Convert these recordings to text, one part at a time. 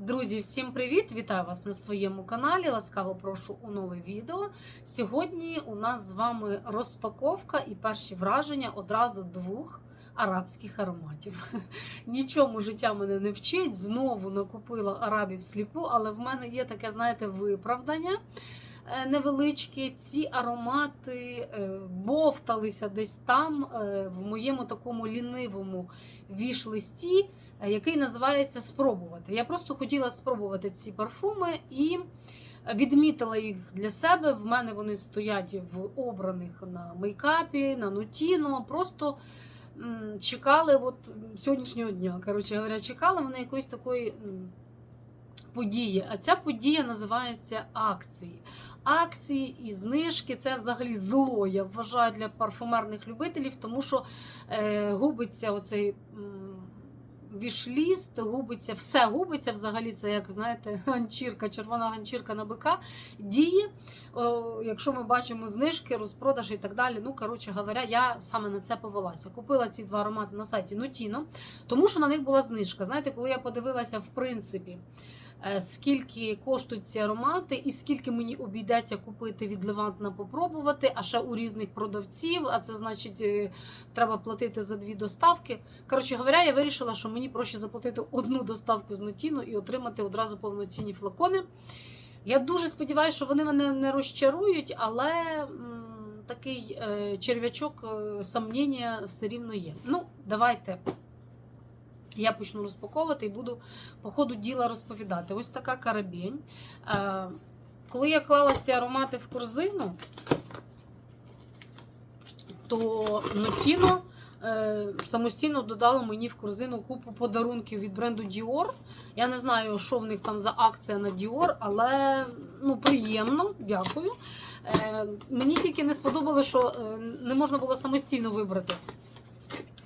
Друзі, всім привіт! Вітаю вас на своєму каналі. Ласкаво прошу у нове відео. Сьогодні у нас з вами розпаковка і перші враження одразу двох арабських ароматів. Нічому життя мене не вчить. Знову накупила арабів сліпу, але в мене є таке, знаєте, виправдання. Е, Невеличкі ці аромати е, бовталися десь там е, в моєму такому лінивому віш-листі, який називається Спробувати. Я просто хотіла спробувати ці парфуми і відмітила їх для себе. В мене вони стоять в обраних на мейкапі, на нутіно. Просто чекали от сьогоднішнього дня. Коротше говоря, чекали вони якоїсь такої. Події, а ця подія називається акції. Акції і знижки це взагалі зло, я вважаю, для парфумерних любителів, тому що е, губиться оцей вішліст, губиться, все губиться взагалі. Це як знаєте, ганчірка, червона ганчірка на бика діє. О, якщо ми бачимо знижки, розпродаж і так далі. Ну, коротше говоря, я саме на це повелася. Купила ці два аромати на сайті Notino, тому що на них була знижка. Знаєте, коли я подивилася, в принципі. Е, Скільки коштують ці аромати, і скільки мені обійдеться купити від Левантна попробувати, а ще у різних продавців, а це значить е, треба платити за дві доставки. Коротше говоря, я вирішила, що мені проще заплатити одну доставку з Нотіну і отримати одразу повноцінні флакони. Я дуже сподіваюся, що вони мене не розчарують, але м, такий е, черв'ячок е, сомнення все рівно є. Ну, давайте. Я почну розпаковувати і буду по ходу діла розповідати. Ось така карабінь. Коли я клала ці аромати в корзину, то Нотіно е, самостійно додало мені в корзину купу подарунків від бренду Dior. Я не знаю, що в них там за акція на Dior, але ну, приємно, дякую. Е, мені тільки не сподобалося, що е, не можна було самостійно вибрати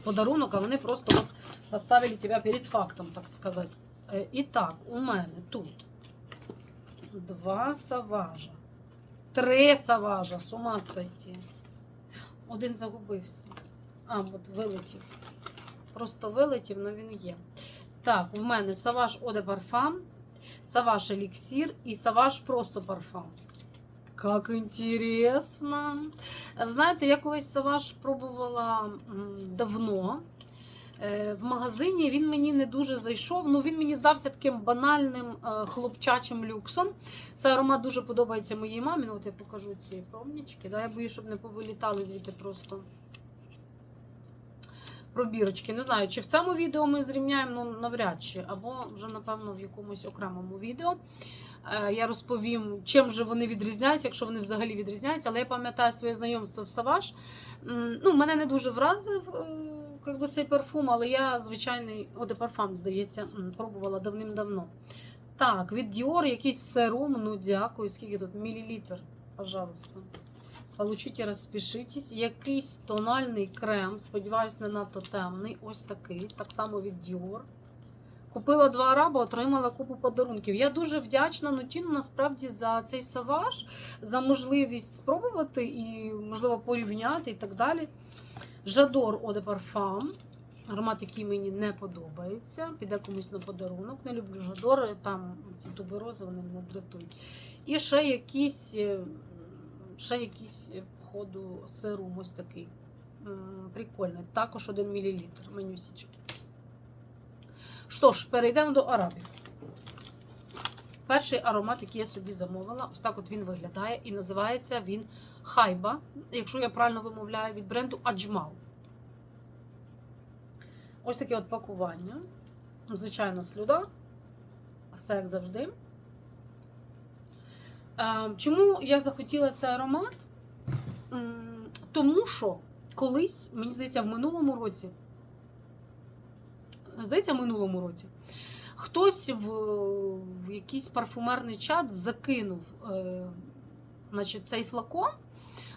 подарунок, а вони просто от поставили тебе перед фактом, так сказати. Е, і так, у мене тут два саважа, три саважа, з ума сойти. Один загубився. А, от вилетів. Просто вилетів, але він є. Так, в мене саваж de Parfum, саваж еліксір і саваж просто парфам. Як інтересно. Знаєте, я колись саваж пробувала давно. Е, В магазині він мені не дуже зайшов. Ну він мені здався таким банальним е, хлопчачим люксом. Цей аромат дуже подобається моїй мамі. Ну, от я покажу ці промнічки. Да? Я боюсь, щоб не повилітали звідти просто пробірочки. Не знаю, чи в цьому відео ми зрівняємо, ну навряд чи, або вже, напевно, в якомусь окремому відео. Е, Я розповім, чим же вони відрізняються, якщо вони взагалі відрізняються. Але я пам'ятаю своє знайомство з Саваш. Ну, мене не дуже вразив як би, цей парфум, але я звичайний Оде парфам, здається, пробувала давним-давно. Так, від Dior якийсь серум, ну дякую. Скільки тут? Мілілітр, пожалуйста. Получите, розпишитесь. Якийсь тональний крем, сподіваюсь, не надто темний. Ось такий, так само від Dior. Купила два араба, отримала купу подарунків. Я дуже вдячна Нутіну насправді за цей саваж, за можливість спробувати і, можливо, порівняти і так далі. Жадор Eau de. Аромат, який мені не подобається. Піде комусь на подарунок. Не люблю жадор, там ці туберози вони мене дратують. І ще якийсь, е, ще якийсь е, походу серум ось такий. Прикольний. Також 1 мл менюсічки. Що ж, перейдемо до арабів. Перший аромат, який я собі замовила, ось так от він виглядає і називається він Хайба, якщо я правильно вимовляю, від бренду Аджмал. Ось таке от пакування. Звичайна слюда. Все як завжди. Е, Чому я захотіла цей аромат? Тому що колись, мені здається, в минулому році. Здається, в минулому році. Хтось в, в якийсь парфумерний чат закинув е, значить, цей флакон.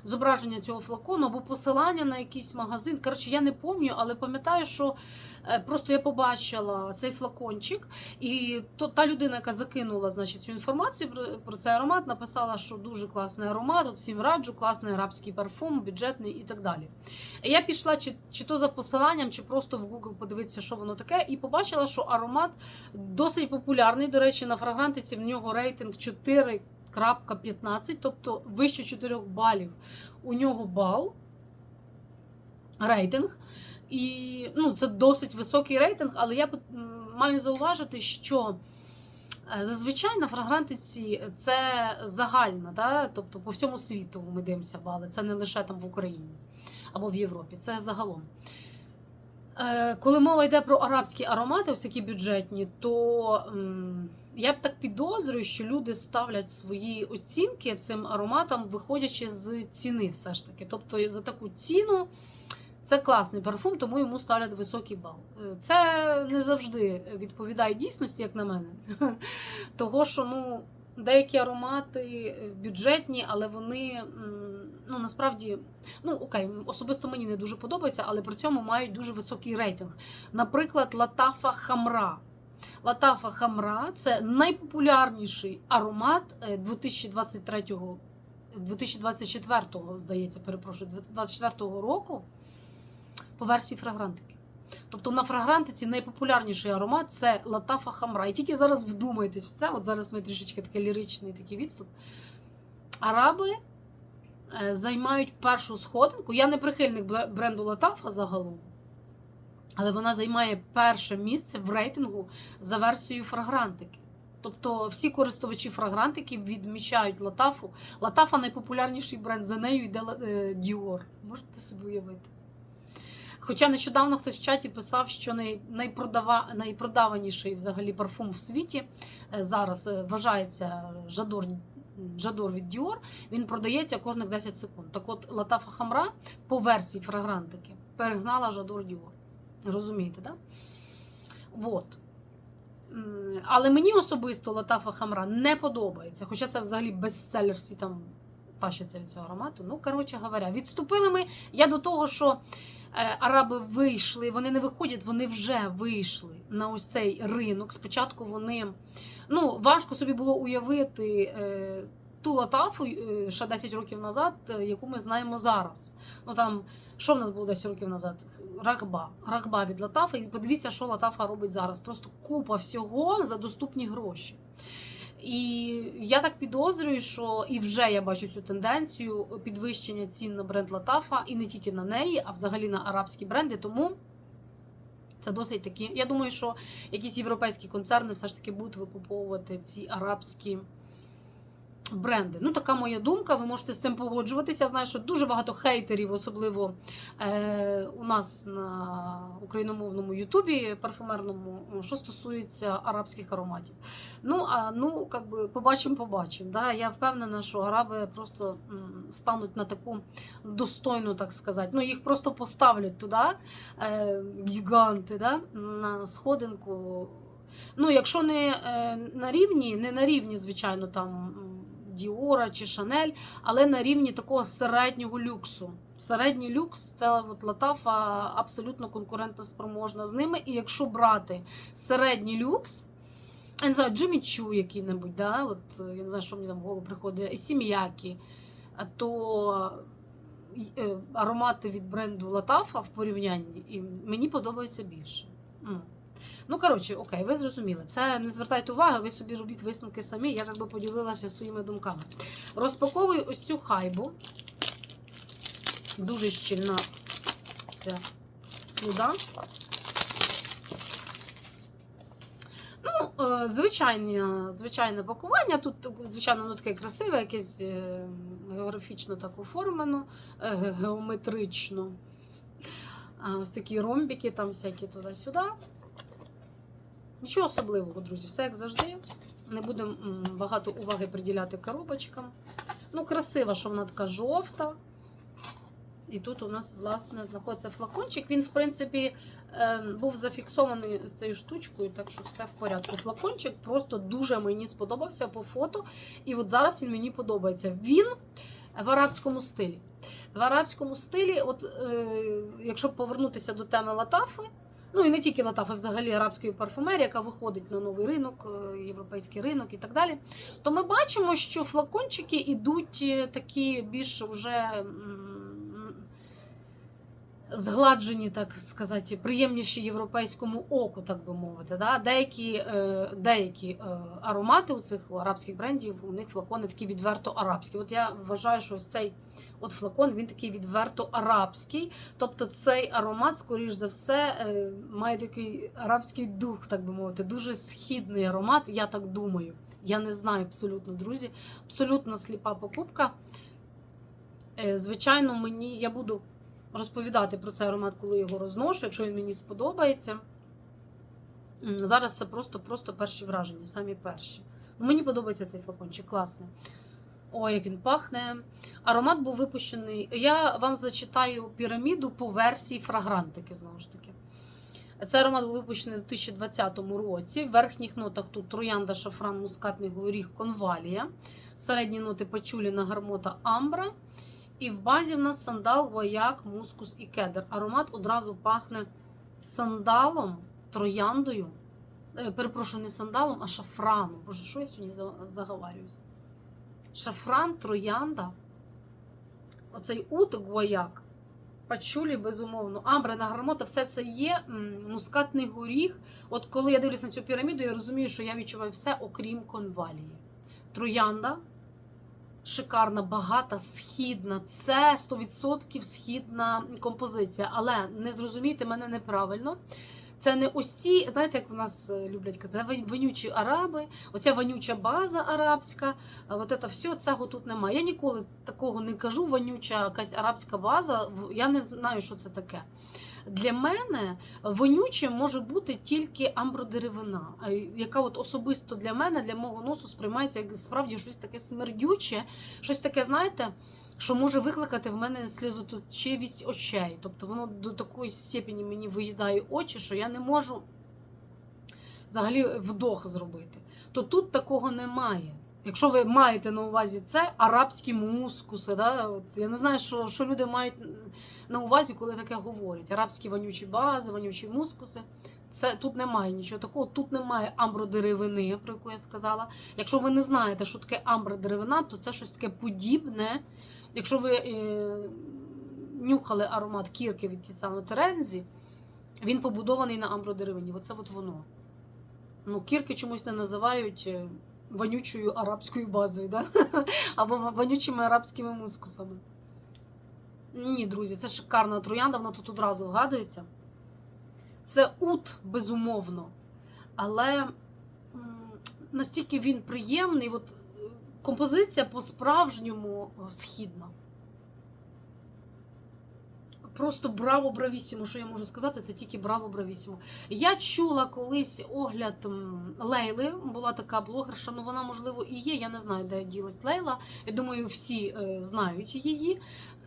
Зображення цього флакону або посилання на якийсь магазин. Коротше, я не пам'ятаю, але пам'ятаю, що е, просто я побачила цей флакончик, і то, та людина, яка закинула значить, цю інформацію про, цей аромат, написала, що дуже класний аромат, от всім раджу, класний арабський парфум, бюджетний і так далі. Я пішла чи, чи то за посиланням, чи просто в Google подивитися, що воно таке, і побачила, що аромат досить популярний. До речі, на фрагрантиці в нього рейтинг 4. 4,15, тобто вище 4 балів. У нього бал, рейтинг. І ну, це досить високий рейтинг, але я маю зауважити, що е, зазвичай на фрагрантиці це загальна, да? тобто по всьому світу ми дивимося бали, це не лише там в Україні або в Європі, це загалом. Е, Коли мова йде про арабські аромати, ось такі бюджетні, то я б так підозрюю, що люди ставлять свої оцінки цим ароматам, виходячи з ціни, все ж таки. Тобто за таку ціну це класний парфум, тому йому ставлять високий бал. Е, Це не завжди відповідає дійсності, як на мене. Того, що ну, деякі аромати бюджетні, але вони ну, насправді, ну окей, особисто мені не дуже подобається, але при цьому мають дуже високий рейтинг. Наприклад, Латафа Хамра. Латафа Хамра це найпопулярніший аромат е, 2023 2024, здається, перепрошую, 2024 року по версії фрагрантики. Тобто на фрагрантиці найпопулярніший аромат це Латафа Хамра. І тільки зараз вдумайтесь в це. От зараз ми трішечки такий ліричний такий відступ. Араби е, займають першу сходинку. Я не прихильник бренду Латафа загалом. Але вона займає перше місце в рейтингу за версією фрагрантики. Тобто всі користувачі фрагрантики відмічають Латафу. Латафа найпопулярніший бренд, за нею йде е, Dior. Можете собі уявити. Хоча нещодавно хтось в чаті писав, що найпродава, найпродаваніший взагалі парфум в світі е, зараз е, вважається Жадор, Жадор від Dior, він продається кожних 10 секунд. Так от Латафа Хамра по версії фрагрантики перегнала Жадор Dior. Розумієте. Да? Вот. М, Але мені особисто Латафа Хамра не подобається, хоча це взагалі бестселер, всі там тащаться від цього аромату. Ну, коротше говоря, відступили ми. Я до того, що е, араби вийшли, вони не виходять, вони вже вийшли на ось цей ринок. Спочатку вони ну, важко собі було уявити е, ту латафу е, ще 10 років назад, е, яку ми знаємо зараз. Ну там, що в нас було 10 років назад? Рахба. Рахба від латафи. І подивіться, що латафа робить зараз. Просто купа всього за доступні гроші. І я так підозрюю, що і вже я бачу цю тенденцію підвищення цін на бренд Латафа, і не тільки на неї, а взагалі на арабські бренди. Тому це досить такі. Я думаю, що якісь європейські концерни все ж таки будуть викуповувати ці арабські бренди. Ну, така моя думка. Ви можете з цим погоджуватися. Я знаю, що дуже багато хейтерів, особливо е, у нас на україномовному Ютубі парфумерному, що стосується арабських ароматів. Ну, а ну, как би, побачимо, побачимо. Да? Я впевнена, що араби просто стануть на таку достойну, так сказати. Ну, їх просто поставлять туди, е, гіганти, да? на сходинку. Ну, якщо не е, на рівні, не на рівні, звичайно, там. Діора чи Шанель, але на рівні такого середнього люксу. Середній люкс це от Латафа абсолютно конкурентоспроможна з ними. І якщо брати середній люкс, я не знаю, Джиммі Чу який-небудь, да? от, я не знаю, що мені там в голову приходить, Сім'які, то е, аромати від бренду Латафа в порівнянні і мені подобаються більше. Ну, коротше, окей, ви зрозуміли. Це не звертайте уваги, ви собі робіть висновки самі. Я якби поділилася своїми думками. Розпаковую ось цю хайбу. Дуже щільна ця сліда. Ну, е, звичайне, звичайне пакування. Тут, звичайно, воно таке красиве, якесь е, географічно так оформлено, е, геометрично. Ось такі ромбики, там всякі туди-сюди. Нічого особливого, друзі, все як завжди. Не будемо багато уваги приділяти коробочкам. Ну, красива, що вона така жовта. І тут у нас, власне, знаходиться флакончик. Він, в принципі, ем, був зафіксований з цією штучкою, так що все в порядку. Флакончик просто дуже мені сподобався по фото. І от зараз він мені подобається. Він в арабському стилі. В арабському стилі, от е, якщо повернутися до теми латафи, ну і не тільки Латаф, а взагалі арабської парфумерії, яка виходить на новий ринок, е, європейський ринок і так далі, то ми бачимо, що флакончики ідуть е, такі більш вже. Згладжені, так сказати, приємніші європейському оку, так би мовити. Да? Деякі, е, деякі е, аромати у цих арабських брендів, у них флакони такі відверто арабські. От я вважаю, що ось цей от флакон він такий відверто арабський. Тобто цей аромат, скоріш за все, е, має такий арабський дух, так би мовити, дуже східний аромат, я так думаю. Я не знаю абсолютно, друзі. Абсолютно сліпа покупка. Звичайно, мені я буду розповідати про цей аромат, коли його розношу, якщо він мені сподобається. Зараз це просто, просто перші враження, самі перші. Ну, Мені подобається цей флакончик, класний. Ой, як він пахне. Аромат був випущений. Я вам зачитаю піраміду по версії фрагрантики, знову ж таки. Цей аромат був випущений у 2020 році. В верхніх нотах тут троянда, шафран, мускатний горіх, конвалія. Середні ноти пачуліна, гармота, амбра. І в базі в нас сандал, вояк, мускус і кедр. Аромат одразу пахне сандалом, трояндою. Е, перепрошую, не сандалом, а шафраном. Боже, що я сьогодні за- заговарююсь? Шафран, троянда. Оцей ут, гвояк, пачулі, безумовно, амбрена гармота, все це є. Мускатний горіх. От коли я дивлюсь на цю піраміду, я розумію, що я відчуваю все, окрім конвалії. Троянда, шикарна, багата, східна. Це 100% східна композиція. Але не зрозумійте мене неправильно. Це не ось ці, знаєте, як в нас е, люблять казати, вонючі араби, оця вонюча база арабська, от це все, цього тут немає. Я ніколи такого не кажу, вонюча якась арабська база. Я не знаю, що це таке. Для мене вонюче може бути тільки амбродеревина, яка от особисто для мене, для мого носу сприймається як справді щось таке смердюче, щось таке, знаєте, що може викликати в мене сльозоточивість очей. Тобто воно до такої степені мені виїдає очі, що я не можу взагалі вдох зробити. То тут такого немає. Якщо ви маєте на увазі це арабські мускуси, да? От я не знаю, що, що люди мають на увазі, коли таке говорять. Арабські вонючі бази, вонючі мускуси. Це тут немає нічого такого. Тут немає амбродеревини, про яку я сказала. Якщо ви не знаєте, що таке амбродеревина, то це щось таке подібне. Якщо ви е, нюхали аромат кірки від Тіцано Терензі, він побудований на амбродеревині. Оце от воно. Ну, кірки чомусь не називають е, вонючою арабською базою, да? або вонючими арабськими мускусами. Ні, друзі, це шикарна троянда, вона тут одразу вгадується. Це ут, безумовно. Але настільки він приємний, от е, композиція по-справжньому е, східна. Просто браво бравісімо, що я можу сказати, це тільки браво бравісімо. Я чула колись огляд Лейли, була така блогерша, ну вона, можливо, і є. Я не знаю, де ділась Лейла. Я думаю, всі е, знають її.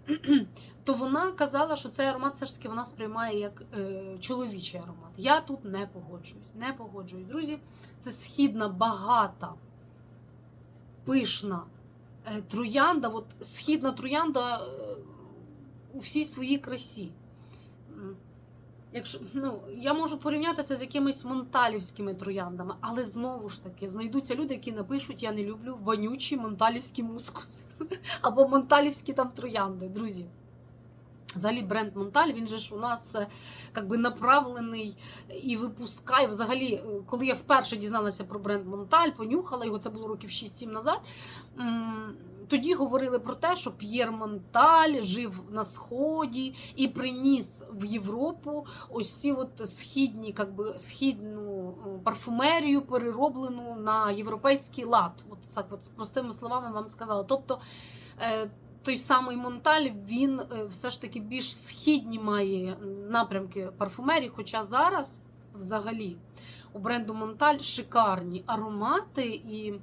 То вона казала, що цей аромат все ж таки вона сприймає як е, чоловічий аромат. Я тут не погоджуюсь. Не погоджуюсь. Друзі, це східна, багата, пишна е, троянда. От східна троянда е, у всій своїй красі. Якщо, ну, я можу порівняти це з якимись монталівськими трояндами, але знову ж таки знайдуться люди, які напишуть: я не люблю вонючі монталівські мускуси або монталівські там троянди, друзі. Взагалі бренд Монталь, він же ж у нас е, как би направлений і випускає. Взагалі, е, коли я вперше дізналася про бренд Монталь, понюхала його, це було років 6-7 назад. Тоді говорили про те, що П'єр Монталь жив на сході і приніс в Європу ось ці от східні, как би, східну е, парфумерію, перероблену на європейський лад. От так, от простими словами вам сказала. Тобто е, той самий Монталь, він е, все ж таки більш східні має напрямки парфумерії, хоча зараз взагалі у бренду Монталь шикарні аромати. І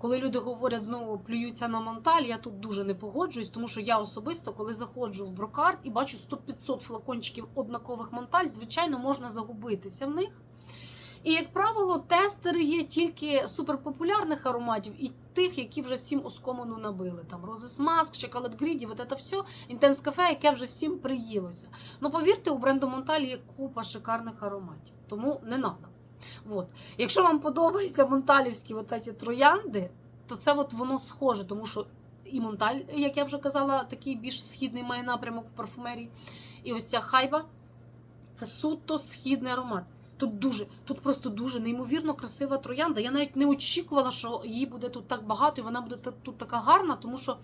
коли люди говорять знову плюються на Монталь, я тут дуже не погоджуюсь, тому що я особисто, коли заходжу в брокарт і бачу 100-500 флакончиків однакових Монталь, звичайно, можна загубитися в них. І, як правило, тестери є тільки суперпопулярних ароматів і тих, які вже всім оскомину набили. Там Roses Mask, Chocolate Greedy, от це все, Intense Cafe, яке вже всім приїлося. Ну, повірте, у бренду Монталь є купа шикарних ароматів, тому не треба. От. Якщо вам подобаються монталівські от ці троянди, то це от воно схоже, тому що і Монталь, як я вже казала, такий більш східний має напрямок в парфумерії. І ось ця хайба це суто східний аромат. Тут дуже, тут просто дуже неймовірно красива троянда. Я навіть не очікувала, що її буде тут так багато, і вона буде тут така гарна, тому що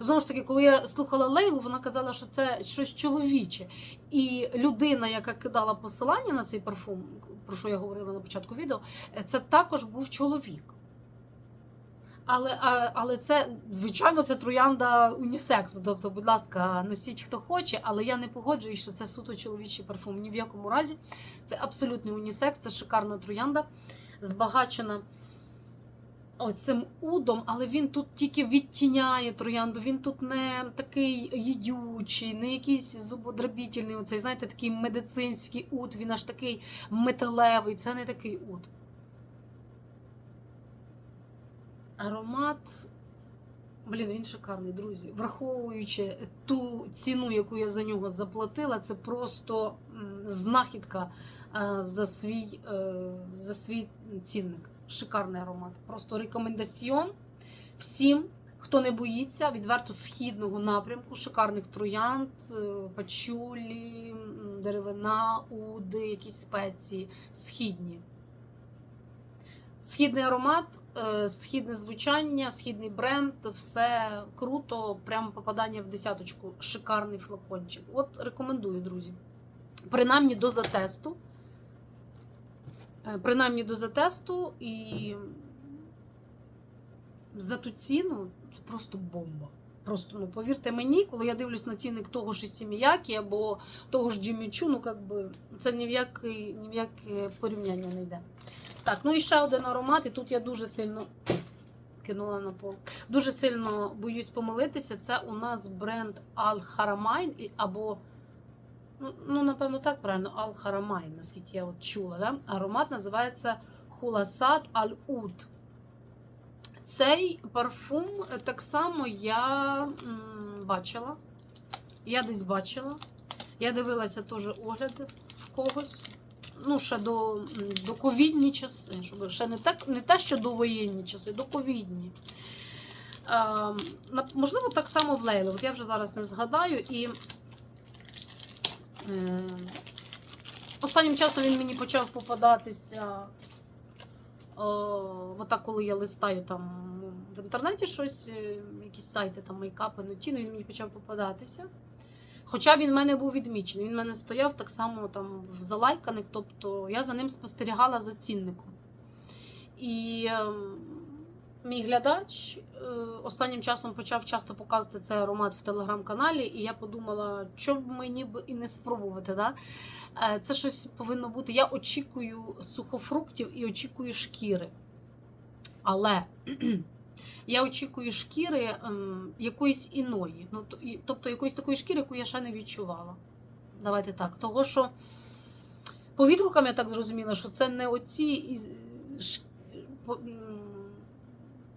знову ж таки, коли я слухала Лейлу, вона казала, що це щось чоловіче. І людина, яка кидала посилання на цей парфум, про що я говорила на початку відео, це також був чоловік. Але, а, але це, звичайно, це троянда унісекс. Тобто, будь ласка, носіть хто хоче, але я не погоджуюсь, що це суто чоловічий парфум. Ні в якому разі. Це абсолютний унісекс, це шикарна троянда, збагачена оцим удом, але він тут тільки відтіняє троянду. Він тут не такий їдючий, не якийсь зубодробітельний. Оцей, знаєте, такий медицинський уд, він аж такий металевий. Це не такий уд. Аромат. Блін, він шикарний, друзі. Враховуючи ту ціну, яку я за нього заплатила, це просто знахідка е, за свій, е, за свій цінник. Шикарний аромат. Просто рекомендаціон всім, хто не боїться відверто східного напрямку, шикарних троянд, е, пачулі, деревина, уди, якісь спеції, східні. Східний аромат, е, східне звучання, східний бренд, все круто, прямо попадання в десяточку. Шикарний флакончик. От рекомендую, друзі. Принаймні до затесту. Е, Принаймні до затесту і за ту ціну це просто бомба. Просто, ну, повірте мені, коли я дивлюсь на цінник того ж Сіміякі або того ж Джиммі ну, как би, це ні в яке порівняння не йде. Так, ну і ще один аромат, і тут я дуже сильно кинула на пол. Дуже сильно боюсь помилитися. Це у нас бренд Al Haramain, або, ну, ну, напевно, так правильно, Haramain, наскільки я от чула. Да? Аромат називається Al Oud. Цей парфум так само я м, бачила. Я десь бачила. Я дивилася теж огляди в когось. Ну, ще до, до ковідні часи. Ще не, так, не те, що до воєнні часи, до ковідні. Е, можливо, так само в Лейлі. От я вже зараз не згадаю. І е, останнім часом він мені почав попадатися. О, отак, коли я листаю там в інтернеті щось, е, якісь сайти, там мейкапи, нотіно, він мені почав попадатися. Хоча він в мене був відмічений, він в мене стояв так само там в залайканих, тобто я за ним спостерігала за цінником. І е, мій глядач е, останнім часом почав часто показувати цей аромат в телеграм-каналі, і я подумала, що б мені б і не спробувати. Да? Е, Це щось повинно бути. Я очікую сухофруктів і очікую шкіри. Але я очікую шкіри ем, якоїсь іної. Ну, тобто якоїсь такої шкіри, яку я ще не відчувала. Давайте так. Того, що по відгукам я так зрозуміла, що це не оці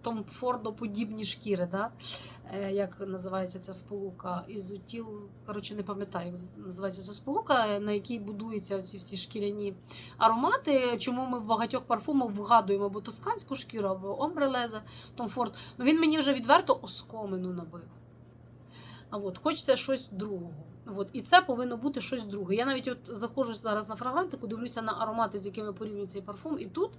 Том Фордоподібні шкіри, да? Е, як називається ця сполука, ізотіл, коротше, не пам'ятаю, як називається ця сполука, на якій будуються ці всі шкіряні аромати. Чому ми в багатьох парфумах вгадуємо або тосканську шкіру, або омбрелеза, Том Форд. Ну він мені вже відверто оскомину набив. А от, хочеться щось другого. От, і це повинно бути щось друге. Я навіть от заходжу зараз на фрагрантику, дивлюся на аромати, з якими порівнюю цей парфум, і тут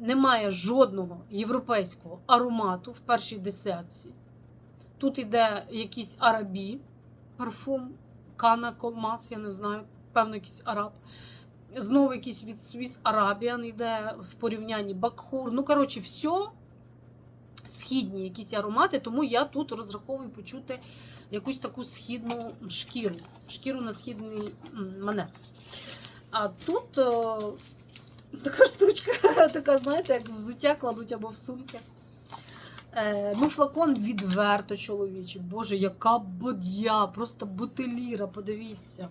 немає жодного європейського аромату в першій десятці. Тут іде якийсь арабі, парфум, Кана Колмас, я не знаю, певно, якийсь араб. Знову якийсь від Swiss Arabian йде в порівнянні Бакхур. Ну, коротше, все східні якісь аромати, тому я тут розраховую почути якусь таку східну шкіру. Шкіру на східний манер. А тут о, така штучка, така, знаєте, як взуття кладуть або в сумки. Е, ну, флакон відверто чоловічий. Боже, яка бодя, просто бутиліра, подивіться.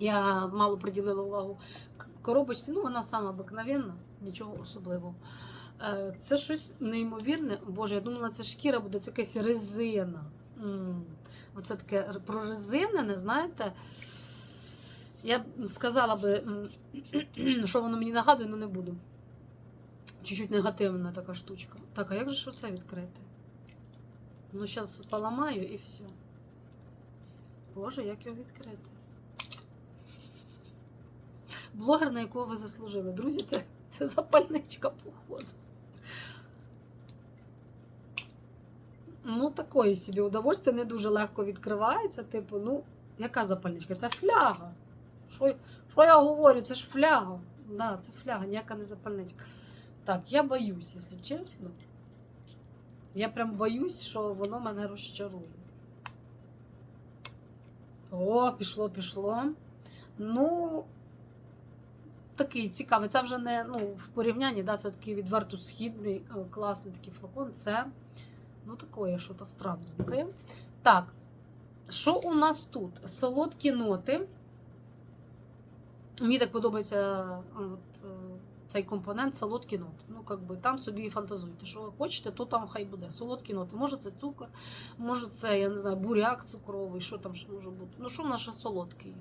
Я мало приділила увагу коробочці, ну вона сама обикновенна, нічого особливого. Е, Це щось неймовірне. Боже, я думала, це шкіра буде, це якась резина. М. Оце таке прорезинене, знаєте. Я б сказала би, що воно мені нагадує, але не буду. Чуть-чуть негативна така штучка. Так, а як же ж оце відкрити? Ну, зараз поламаю і все. Боже, як його відкрити? Блогер, на якого ви заслужили. Друзі, це, це запальничка, походу. Ну, такої собі удовольствие не дуже легко відкривається. Типу, ну, яка запальничка? Це фляга. Що, що я говорю? Це ж фляга. Да, це фляга, ніяка не запальничка. Так, я боюсь, якщо чесно. Я прям боюсь, що воно мене розчарує. О, пішло, пішло. Ну, такий цікавий. Це вже не ну, в порівнянні, да, це такий відверто східний, е, класний такий флакон. Це, ну, таке, що-то странненьке. Так, що у нас тут? Солодкі ноти. Мені так подобається от, е, цей компонент солодкі ноти. Ну, як би, там собі фантазуйте. Що ви хочете, то там хай буде. Солодкі ноти. Може, це цукор, може, це, я не знаю, буряк цукровий, що там ще може бути. Ну, що в нас ще солодке є?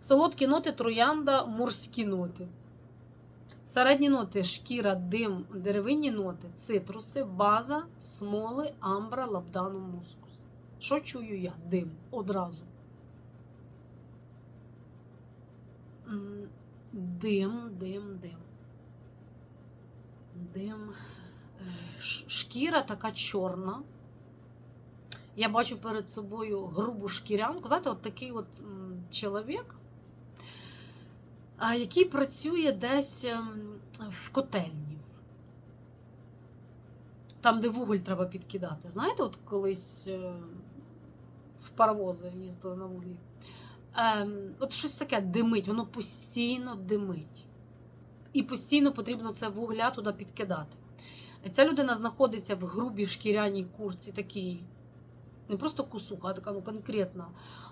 Солодкі ноти, троянда, морські ноти. Середні ноти шкіра, дим, деревинні ноти, цитруси, база, смоли, амбра, лабдану, мускус. Що чую я? Дим одразу. М, Дим, дим, дим. Дим. Е, Шкіра така чорна. Я бачу перед собою грубу шкірянку. Знаєте, от такий от чоловік, який працює десь ем, в котельні. Там, де вуголь треба підкидати. Знаєте, от колись е, в паровози їздили на вуглі. Ем, от щось таке димить, воно постійно димить. І постійно потрібно це вугля туди підкидати. Ця людина знаходиться в грубій шкіряній курці, такій, не просто кусуха, а така ну, конкретна.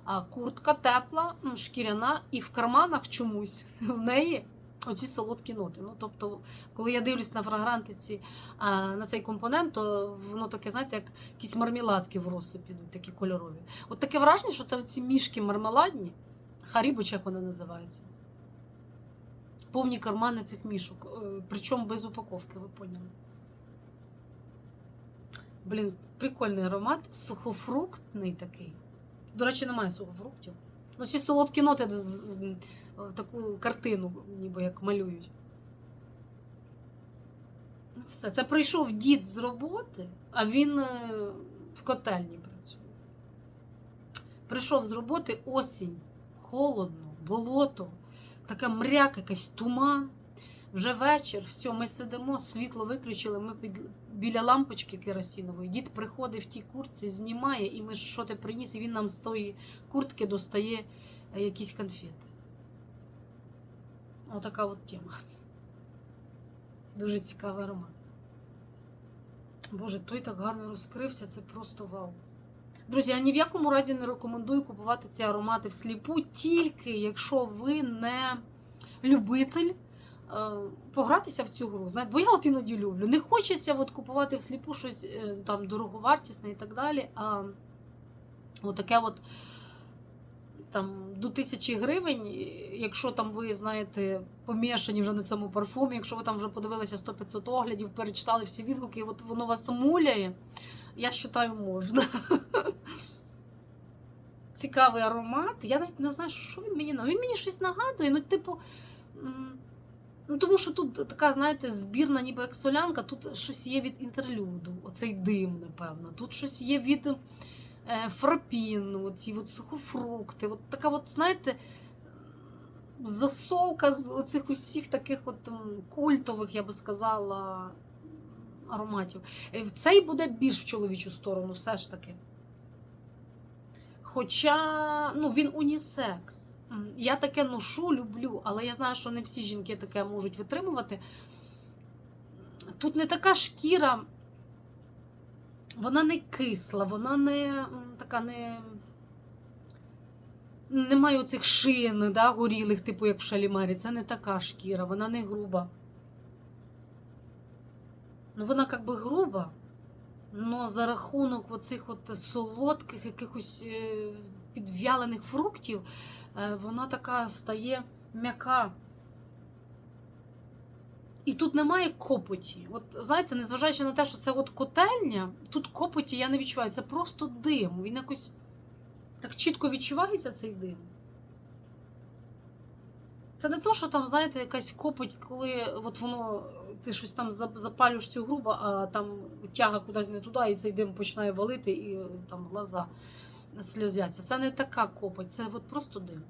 А куртка тепла, шкіряна, і в карманах чомусь в неї оці солодкі ноти. Ну, тобто, коли я дивлюсь на фрагрантиці, на цей компонент, то воно таке, знаєте, як якісь мармеладки в розсип підуть, такі кольорові. От таке враження, що це ці мішки мармеладні, харібо, як вони називаються. Повні кармани цих мішок, е, причому без упаковки, ви поняли. Блін, прикольний аромат, сухофруктний такий. До речі, немає сухофруктів. Ну, ці солодкі ноти з- таку картину, ніби як малюють. Ну, Все, це прийшов дід з роботи, а він е, в котельні працює. Прийшов з роботи осінь, холодно, болото, така мряка, якась туман. Вже вечір, все, ми сидимо, світло виключили, ми під, біля лампочки керосинової. Дід приходить в тій куртці, знімає, і ми що ти приніс, і він нам з тої куртки достає е, якісь конфети. Отака от тема. Дуже цікавий аромат. Боже, той так гарно розкрився, це просто вау. Друзі, я ні в якому разі не рекомендую купувати ці аромати всліпу, тільки якщо ви не любитель погратися в цю гру. Знаєте, бо я от іноді люблю. Не хочеться от купувати всліпу щось е, там дороговартісне і так далі. А отаке от там до тисячі гривень, якщо там ви знаєте, помішані вже на цьому парфумі, якщо ви там вже подивилися 100-500 оглядів, перечитали всі відгуки, от воно вас муляє, я вважаю, можна. Цікавий аромат. Я навіть не знаю, що він мені. Він мені щось нагадує. Ну, типу, ну тому що тут така, знаєте, збірна, ніби як солянка, тут щось є від інтерлюду, оцей дим, напевно. Тут щось є від е, фрапін, оці от сухофрукти. От така, от, знаєте, засолка з оцих усіх таких от культових, я би сказала, ароматів. Е, Цей буде більш в чоловічу сторону, все ж таки. Хоча ну, він унісекс. Я таке ношу, люблю, але я знаю, що не всі жінки таке можуть витримувати. Тут не така шкіра, вона не кисла, вона не така не. Немає оцих шин, да, горілих, типу як в шалімарі. Це не така шкіра, вона не груба. Ну, вона як би груба, але за рахунок оцих от солодких якихось е, підвялених фруктів, вона така стає м'яка. І тут немає копоті. От знаєте, незважаючи на те, що це от котельня, тут копоті я не відчуваю. Це просто дим. Він якось так чітко відчувається цей дим. Це не то, що там, знаєте, якась копоть, коли от воно, ти щось там запалюєш цю грубу, а там тяга кудись не туди, і цей дим починає валити, і там глаза сльозяться. Це не така копоть, це от просто дим.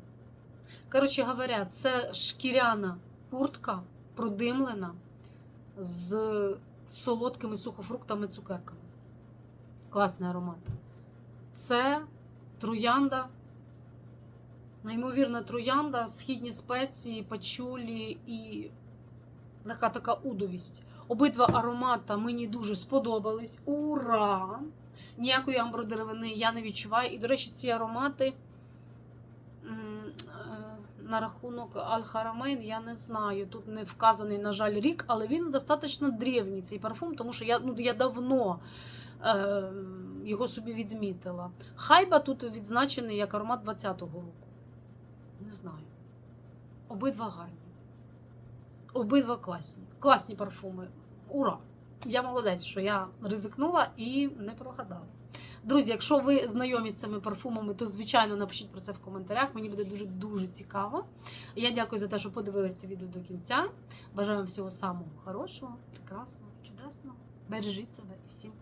Коротше говоря, це шкіряна куртка продимлена з солодкими сухофруктами, цукерками. Класний аромат. Це троянда. Неймовірна троянда, східні спеції, пачулі і легка така удовість. Обидва аромата мені дуже сподобались. Ура! Ніякої амбродеревини я не відчуваю. І, до речі, ці аромати е, на рахунок Аль-Харамейн я не знаю. Тут не вказаний, на жаль, рік, але він достатньо древній цей парфум, тому що я, ну, я давно е, його собі відмітила. Хайба тут відзначений як аромат 20-го року. Не знаю. Обидва гарні. Обидва класні. Класні парфуми. Ура! Я молодець, що я ризикнула і не прогадала. Друзі, якщо ви знайомі з цими парфумами, то звичайно напишіть про це в коментарях. Мені буде дуже дуже цікаво. Я дякую за те, що подивилися відео до кінця. Бажаю вам всього самого хорошого, прекрасного, чудесного. Бережіть себе і всім.